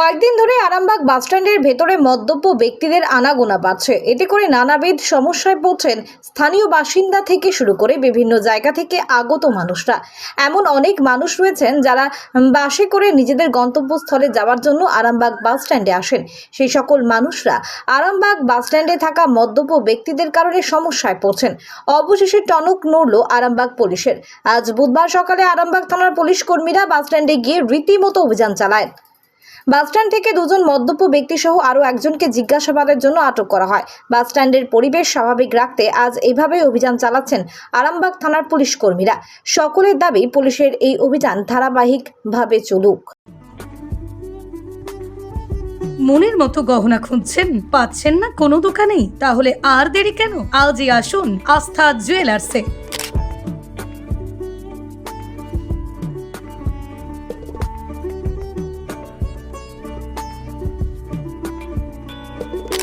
কয়েকদিন ধরে আরামবাগ বাসস্ট্যান্ডের ভেতরে মদ্যপ ব্যক্তিদের আনাগোনা বাড়ছে। এতে করে নানাবিধ সমস্যায় পড়ছেন স্থানীয় বাসিন্দা থেকে শুরু করে বিভিন্ন জায়গা থেকে আগত মানুষরা। এমন অনেক মানুষ রয়েছেন যারা বাসে করে নিজেদের গন্তব্যস্থলে যাওয়ার জন্য আরামবাগ বাসস্ট্যান্ডে আসেন। সেই সকল মানুষরা আরামবাগ বাসস্ট্যান্ডে থাকা মদ্যপ ব্যক্তিদের কারণে সমস্যায় পড়ছেন। অবশেষে টনক নড়ল আরামবাগ পুলিশের। আজ বুধবার সকালে আরামবাগ থানার পুলিশ কর্মীরা বাসস্ট্যান্ডে গিয়ে রীতিমতো অভিযান চালায়। বাসস্ট্যান্ড থেকে দুজন মদ্যপ ব্যক্তি সহ আরও একজনকে জিজ্ঞাসাবাদের জন্য আটক করা হয়। বাসস্ট্যান্ডের পরিবেশ স্বাভাবিক রাখতে আজ এইভাবে অভিযান চালাচ্ছেন আরামবাগ থানার পুলিশ কর্মীরা। সকলের দাবি, পুলিশের এই অভিযান ধারাবাহিকভাবে চলুক। মনের মতো গহনা খুঁজছেন? পাচ্ছেন না কোনো দোকানেই? তাহলে আর দেরি কেন? আজই আসুন আস্থা জুয়েলার্সে।